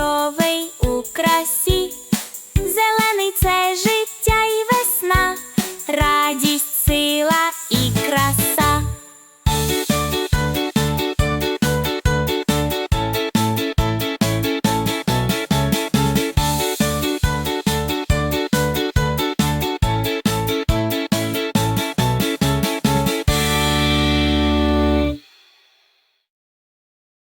кольоровий у красі.